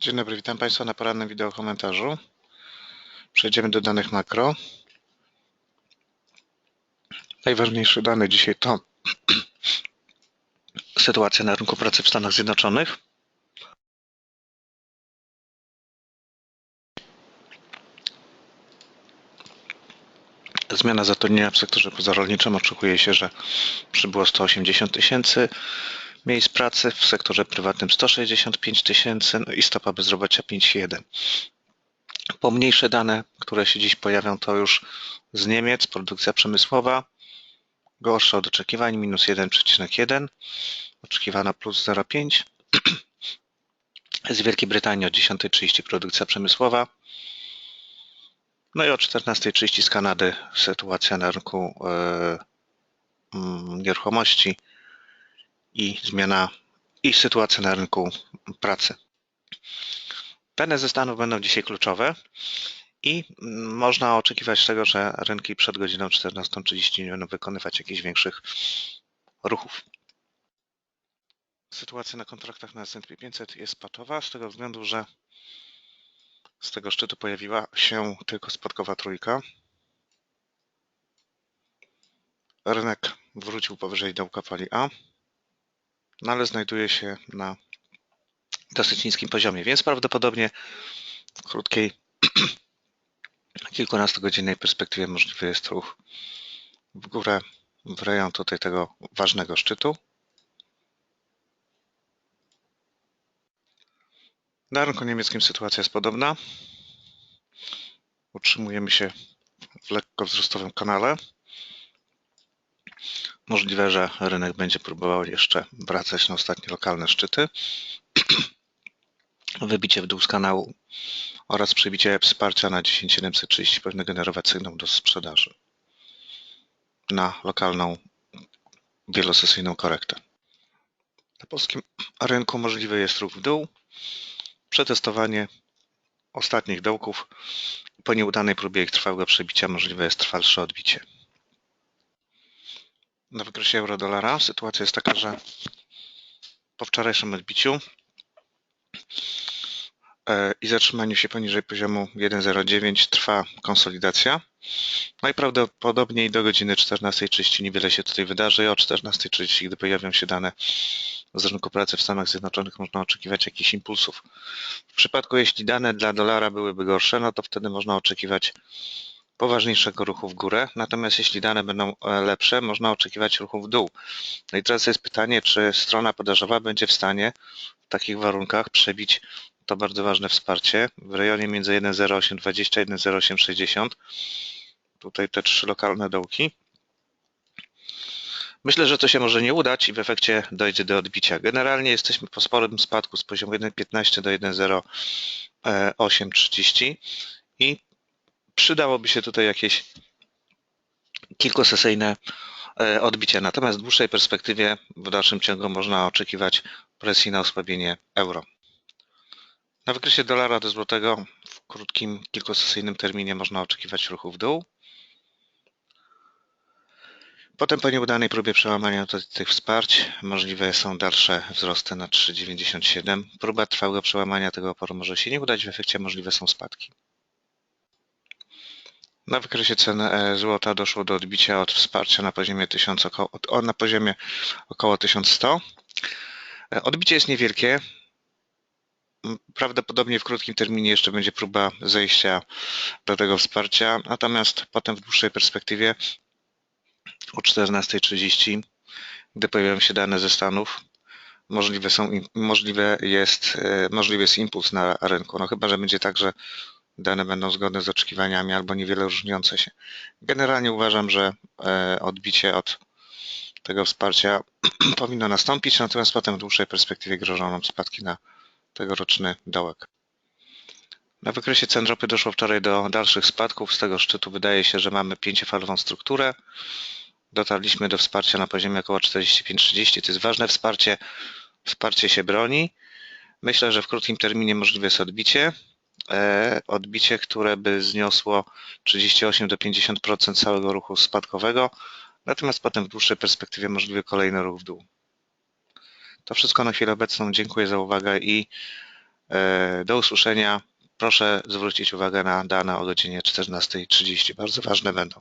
Dzień dobry, witam Państwa na porannym wideo komentarzu. Przejdziemy do danych makro. Najważniejsze dane dzisiaj to sytuacja na rynku pracy w Stanach Zjednoczonych. Zmiana zatrudnienia w sektorze pozarolniczym oczekuje się, że przybyło 180 tysięcy miejsc pracy, w sektorze prywatnym 165 tysięcy no i stopa bezrobocia 5,1. Pomniejsze dane, które się dziś pojawią, to już z Niemiec, produkcja przemysłowa, gorsza od oczekiwań, minus 1,1, oczekiwana plus 0,5. Z Wielkiej Brytanii o 10.30 produkcja przemysłowa. No i o 14.30 z Kanady sytuacja na rynku yy, nieruchomości i zmiana i sytuacja na rynku pracy. Dane ze Stanów będą dzisiaj kluczowe i można oczekiwać tego, że rynki przed godziną 14.30 nie będą wykonywać jakichś większych ruchów. Sytuacja na kontraktach na S&P 500 jest patowa z tego względu, że z tego szczytu pojawiła się tylko spadkowa trójka. Rynek wrócił powyżej dołka fali A no ale znajduje się na dosyć niskim poziomie, więc prawdopodobnie w krótkiej, kilkunastogodzinnej perspektywie możliwy jest ruch w górę w rejon tutaj tego ważnego szczytu. Na rynku niemieckim sytuacja jest podobna. Utrzymujemy się w lekko wzrostowym kanale. Możliwe, że rynek będzie próbował jeszcze wracać na ostatnie lokalne szczyty. Wybicie w dół z kanału oraz przebicie wsparcia na 10730 powinny generować sygnał do sprzedaży na lokalną wielosesyjną korektę. Na polskim rynku możliwy jest ruch w dół, przetestowanie ostatnich dołków. Po nieudanej próbie ich trwałego przebicia możliwe jest trwalsze odbicie. Na wykresie euro-dolara sytuacja jest taka, że po wczorajszym odbiciu e, i zatrzymaniu się poniżej poziomu 1,09 trwa konsolidacja. I prawdopodobnie do godziny 14.30 niewiele się tutaj wydarzy. O 14.30, gdy pojawią się dane z rynku pracy w Stanach Zjednoczonych, można oczekiwać jakichś impulsów. W przypadku, jeśli dane dla dolara byłyby gorsze, no to wtedy można oczekiwać poważniejszego ruchu w górę, natomiast jeśli dane będą e, lepsze, można oczekiwać ruchu w dół. No i teraz jest pytanie, czy strona podażowa będzie w stanie w takich warunkach przebić to bardzo ważne wsparcie w rejonie między 1,0820 a 1,0860. Tutaj te trzy lokalne dołki. Myślę, że to się może nie udać i w efekcie dojdzie do odbicia. Generalnie jesteśmy po sporym spadku z poziomu 1,15 do 1,0830 i przydałoby się tutaj jakieś kilkusesyjne e, odbicie. Natomiast w dłuższej perspektywie w dalszym ciągu można oczekiwać presji na osłabienie euro. Na wykresie dolara do złotego w krótkim, kilkusesyjnym terminie można oczekiwać ruchu w dół. Potem po nieudanej próbie przełamania tych wsparć możliwe są dalsze wzrosty na 3,97. Próba trwałego przełamania tego oporu może się nie udać, w efekcie możliwe są spadki. Na wykresie cen e, złota doszło do odbicia od wsparcia na poziomie 1000 około, na poziomie około 1100. E, odbicie jest niewielkie. Prawdopodobnie w krótkim terminie jeszcze będzie próba zejścia do tego wsparcia, natomiast potem w dłuższej perspektywie o 14.30, gdy pojawią się dane ze Stanów, możliwe, są, możliwe, jest, e, możliwy jest impuls na rynku. No chyba, że będzie tak, że dane będą zgodne z oczekiwaniami albo niewiele różniące się. Generalnie uważam, że e, odbicie od tego wsparcia powinno nastąpić, natomiast potem w dłuższej perspektywie grożą nam spadki na tegoroczny dołek. Na wykresie cen ropy doszło wczoraj do dalszych spadków. Z tego szczytu wydaje się, że mamy pięciofalową strukturę. Dotarliśmy do wsparcia na poziomie około 45-30. To jest ważne wsparcie. Wsparcie się broni. Myślę, że w krótkim terminie możliwe jest odbicie. E, odbicie, które by zniosło 38 do 50% całego ruchu spadkowego, natomiast potem w dłuższej perspektywie możliwy kolejny ruch w dół. To wszystko na chwilę obecną. Dziękuję za uwagę i E, Do usłyszenia. Proszę zwrócić uwagę na dane o godzinie 14.30. Bardzo ważne będą.